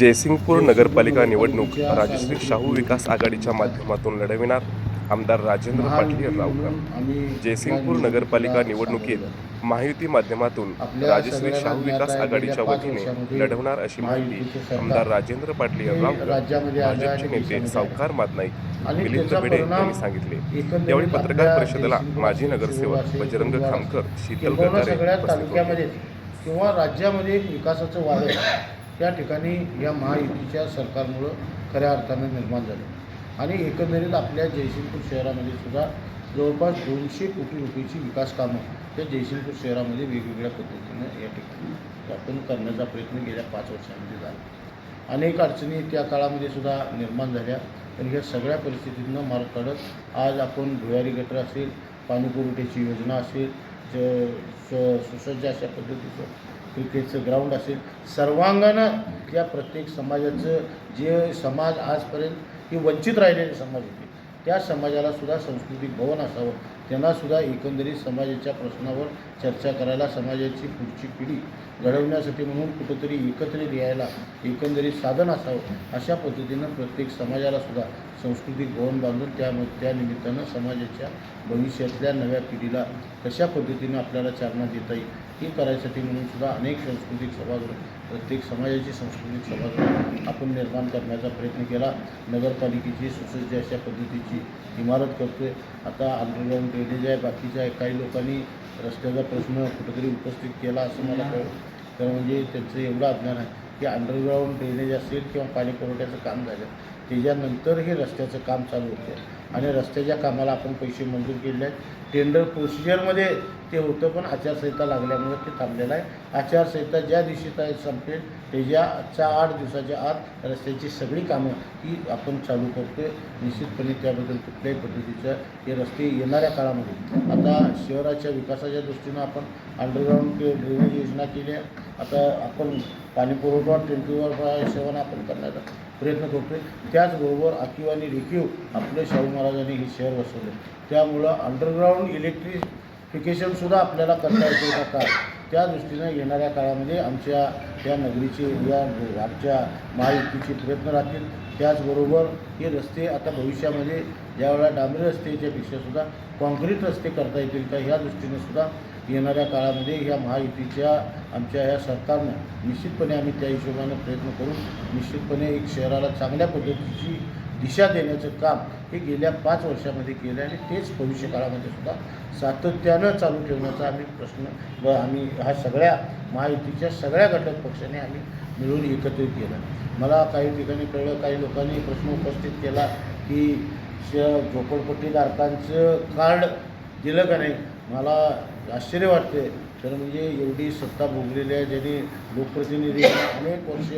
जयसिंगपूर नगरपालिका निवडणूक राजश्री शाहू विकास आघाडीच्या माध्यमातून लढविणार आमदार राजेंद्र पाटील रावकर. जयसिंगपूर नगरपालिका निवडणुकीत महायुती माध्यमातून राजश्री शाहू विकास आघाडीच्या वतीने लढवणार अशी माहिती आमदार राजेंद्र पाटील रावकर भाजपचे नेते सावकार मातनाईक मिलिंद भिडे यांनी सांगितले. यावेळी पत्रकार परिषदेला माजी नगरसेवक बजरंग खामकर शीतल गटारे किंवा राज्यामध्ये विकासाचं वादळ त्या ठिकाणी या महायुतीच्या सरकारमुळं खऱ्या अर्थानं निर्माण झालं. आणि एकंदरीत आपल्या जयसिंगपूर शहरामध्ये सुद्धा जवळपास दोनशे कोटी रुपयेची विकास कामं त्या जयसिंगपूर शहरामध्ये वेगवेगळ्या पद्धतीनं या ठिकाणी आपण करण्याचा प्रयत्न गेल्या पाच वर्षांमध्ये झाला. अनेक अडचणी त्या काळामध्ये सुद्धा निर्माण झाल्या. पण ह्या सगळ्या परिस्थितींना मार्ग काढत आज आपण भुयारी गटर असेल पाणी पुरवठ्याची योजना असेल ज- स- सुसज्ज अशा पद्धतीचं क्रिकेटचं ग्राउंड असेल. सर्वांगानं या प्रत्येक समाजाचं जे समाज आजपर्यंत हे वंचित राहिलेले समाज होते त्या समाजाला सुद्धा सांस्कृतिक भवन असावं. त्यांना सुद्धा एकंदरीत समाजाच्या प्रश्नावर चर्चा करायला समाजाची पुढची पिढी घडवण्यासाठी म्हणून कुठंतरी एकत्रित यायला एकंदरीत साधन असावं. अशा पद्धतीनं प्रत्येक समाजाला सुद्धा सांस्कृतिक भवन बांधून त्या त्या निमित्तानं समाजाच्या भविष्यातल्या नव्या पिढीला कशा पद्धतीनं आपल्याला चालना देता येईल हे करायसाठी म्हणून सुद्धा अनेक सांस्कृतिक सभागृह प्रत्येक समाजाची सांस्कृतिक सभागृह आपण निर्माण करण्याचा प्रयत्न केला. नगरपालिकेची सुसज्ज अशा पद्धतीची इमारत करतो आहे आता अंडरग्राऊंड ड्रेनेज आहे. बाकीच्या आहे काही लोकांनी रस्त्याचा प्रश्न कुठेतरी उपस्थित केला असं मला कळलं तर म्हणजे त्यांचं एवढं अज्ञान आहे की अंडरग्राऊंड ड्रेनेज असेल किंवा पाणी पुरवठ्याचं काम झालं त्याच्यानंतर हे रस्त्याचं काम चालू होतं. आणि रस्त्याच्या कामाला आपण पैसे मंजूर केले आहेत. टेंडर प्रोसिजरमध्ये ते होतं पण आचारसंहिता लागल्यामुळे ते थांबलेलं आहे. आचारसंहिता ज्या दिवशी काय संपेल त्याच्या आठ दिवसाच्या आत रस्त्याची सगळी कामं ही आपण चालू करतोय. निश्चितपणे त्याबद्दल कुठल्याही पद्धतीचं हे रस्ते येणाऱ्या काळामध्ये. आता शहराच्या विकासाच्या दृष्टीनं आपण अंडरग्राऊंड ड्रेनेज योजना केली आहे. आता आपण पाणी पुरवठा ट्वेंटी वर सेवन आपण करण्याचा प्रयत्न करतोय. त्याचबरोबर आखीव आणि रेखीव आपले शाहू महाराजांनी हे शहर वसवलं. त्यामुळं अंडरग्राऊंड इलेक्ट्रिफिकेशनसुद्धा आपल्याला करता येते का काय? त्या दृष्टीनं येणाऱ्या काळामध्ये आमच्या या नगरीचे या आमच्या महायुतीचे प्रयत्न राहतील. त्याचबरोबर हे रस्ते आता भविष्यामध्ये ज्यावेळेला डांबरी रस्त्याच्या पेक्षासुद्धा कॉन्क्रीट रस्ते करता येतील का ह्या दृष्टीनंसुद्धा येणाऱ्या काळामध्ये ह्या महायुतीच्या आमच्या या सरकारनं निश्चितपणे आम्ही त्या हिशोबानं प्रयत्न करून निश्चितपणे एक शहराला चांगल्या पद्धतीची दिशा देण्याचं काम हे गेल्या पाच वर्षामध्ये केलं आणि तेच भविष्य काळामध्ये सुद्धा सातत्यानं चालू ठेवण्याचा आम्ही प्रश्न व आम्ही हा सगळ्या महायुतीच्या सगळ्या घटक पक्षाने आम्ही मिळून एकत्रित केला. मला काही ठिकाणी कळलं काही लोकांनी प्रश्न उपस्थित केला की श झोपडपट्टीधारकांचं कार्ड दिलं का नाही? मला आश्चर्य वाटते तर म्हणजे एवढी सत्ता भोगलेली आहे ज्यांनी लोकप्रतिनिधी अनेक वर्ष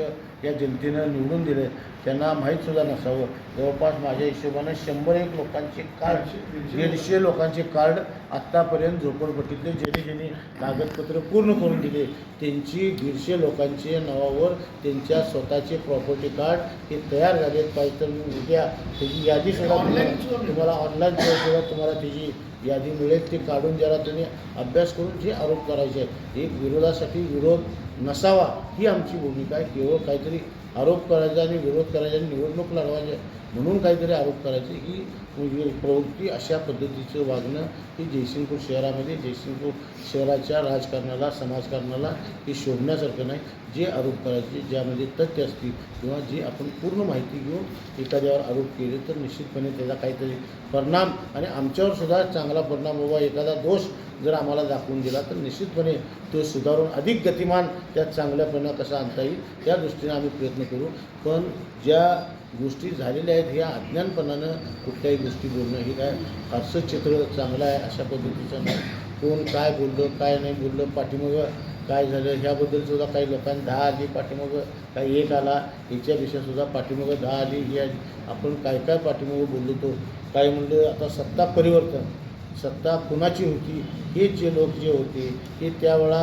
या जनतेनं निवडून दिले त्यांना माहीतसुद्धा नसावं. जवळपास माझ्या हिशोबानं शंभर एक लोकांचे कार्ड दीडशे लोकांचे कार्ड आत्तापर्यंत झोपडपट्टीतले ज्यांनी ज्यांनी कागदपत्र पूर्ण करून दिले. त्यांची दीडशे लोकांचे नावावर त्यांच्या स्वतःचे प्रॉपर्टी कार्ड हे तयार झालेत पाहिजे तर मी उद्या त्याची यादीसुद्धा तुम्हाला ऑनलाईन सुद्धा तुम्हाला त्याची यादी मिळेल. ते काढून जरा तुम्ही अभ्यास करून जे आरोप करायचे. आहेत एक विरोधासाठी विरोध नसावा ही आमची भूमिका आहे. केवळ काहीतरी आरोप करायचा आणि विरोध करायचा आणि निवडणूक लढवायची. म्हणून काहीतरी आरोप करायचे ही प्रवृत्ती अशा पद्धतीचं वागणं ही जयसिंगपूर शहरामध्ये जयसिंगपूर शहराच्या राजकारणाला समाजकारणाला हे शोभण्यासारखं नाही. जे आरोप करायचे ज्यामध्ये तथ्य असतील किंवा जी आपण पूर्ण माहिती घेऊन एखाद्यावर आरोप केले तर निश्चितपणे त्याचा काहीतरी परिणाम आणि आमच्यावर सुद्धा चांगला परिणाम व्हावा एखादा दोष जर आम्हाला दाखवून दिला तर निश्चितपणे तो सुधारून अधिक गतिमान त्यात चांगल्यापणा कसा आणता येईल. त्या दृष्टीने आम्ही प्रयत्न करू. पण ज्या गोष्टी झालेल्या आहेत. ह्या अज्ञानपणानं कुठल्याही गोष्टी बोलणं हे काय फारसं चित्र चांगलं आहे अशा पद्धतीचं नाही. कोण काय बोललं काय नाही बोललं पाठीमागं काय झालं ह्याबद्दल सुद्धा काही लोकांनी दहा आली पाठीमागं काही एक आला ह्याच्यापेक्षा सुद्धा पाठीमागं दहा आली ही आपण काय काय पाठीमागं बोललो तो? काय म्हणलं आता सत्ता परिवर्तन. सत्ता कुणाची होती? हे जे लोक जे होते हे त्यावेळा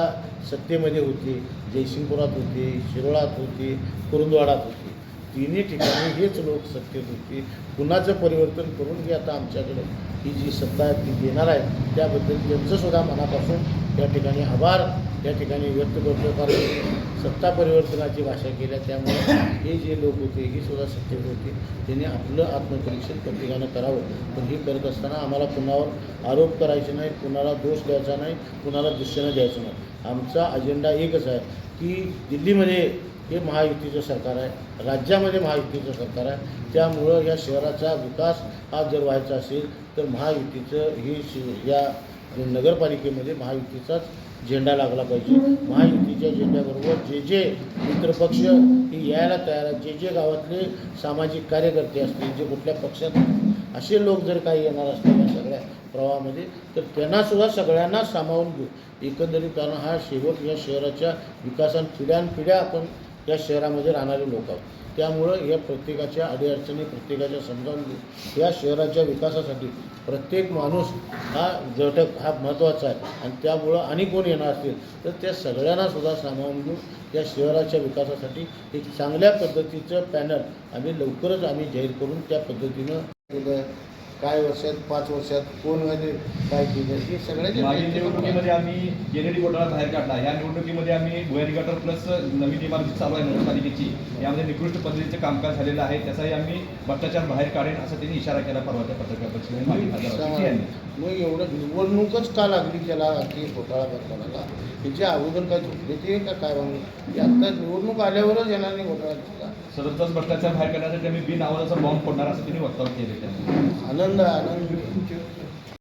सत्तेमध्ये होते. जयसिंगपुरात होते शिरोळात होते कुरुंदवाडात होते. तिन्ही ठिकाणी हेच लोक सत्तेत होते. कुणाचं परिवर्तन करून हे आता आमच्याकडं. ही जी सत्ता आहे ती देणार आहे त्याबद्दल त्यांचंसुद्धा मनापासून त्या ठिकाणी आभार त्या ठिकाणी व्यक्त करतो कारण सत्ता परिवर्तनाची भाषा केल्या त्यामुळे हे जे लोक होते हे सुद्धा सत्तेत होते. त्यांनी आपलं आत्मपरीक्षण प्रत्येकानं करावं. पण हे करत असताना आम्हाला कुणावर आरोप करायचे नाही कुणाला दोष द्यायचा नाही कुणाला दुसऱ्यानं द्यायचं नाही. आमचा अजेंडा एकच आहे की दिल्लीमध्ये हे महायुतीचं सरकार आहे. राज्यामध्ये महायुतीचं सरकार आहे. त्यामुळं या शहराचा विकास हा जर व्हायचा असेल तर महायुतीचं हे शि या नगरपालिकेमध्ये महायुतीचाच झेंडा लागला पाहिजे. महायुतीच्या झेंड्याबरोबर जे जे मित्रपक्ष हे यायला तयार आहेत जे जे गावातले सामाजिक कार्यकर्ते असतील जे कुठल्या पक्षात असे लोक जर काही येणार असतील या सगळ्या प्रवाहामध्ये तर त्यांनासुद्धा सगळ्यांना सामावून घेऊ. एकंदरीत कारण हा शेवट या शहराच्या विकासात पिढ्यानपिढ्या आपण या शहरामध्ये राहणारे लोक आहोत. त्यामुळं या प्रत्येकाच्या अडीअडचणी प्रत्येकाच्या समजावून या शहराच्या विकासासाठी प्रत्येक माणूस हा घटक हा महत्त्वाचा आहे. आणि त्यामुळं आणि कोण येणार असतील तर त्या सगळ्यांनासुद्धा सामावून घेऊन या शहराच्या विकासासाठी एक चांगल्या पद्धतीचं पॅनल आम्ही लवकरच आम्ही जाहीर करून त्या पद्धतीनं काय वर्षात पाच वर्षात कोण म्हणजे काय केलं हे सगळ्याचे मागील निवडणुकीमध्ये आम्ही गेलेली घोटाळा बाहेर काढला. या निवडणुकीमध्ये आम्ही भुयारी गटर प्लस नवीन इमारती चालू आहे नगरपालिकेची यामध्ये निकृष्ट पद्धतीचे कामकाज झालेलं आहे. त्याचाही आम्ही भ्रष्टाचार बाहेर काढेन असा त्यांनी इशारा केला परवाच्या पत्रकार परिषदेत यांनी मग एवढं निवडणूकच का लागली त्याला की घोटाळा करताना त्याच्या अगोदर काय झोपले ते का काय म्हणून? आता निवडणूक आल्यावरच येणार नाही घोटाळा सततचाच भ्रष्टाचार बाहेर काढण्यासाठी आम्ही बिन आवाजाचा बॉम्ब फोडणार असं त्यांनी वक्तव्य केले. Allah nan gurin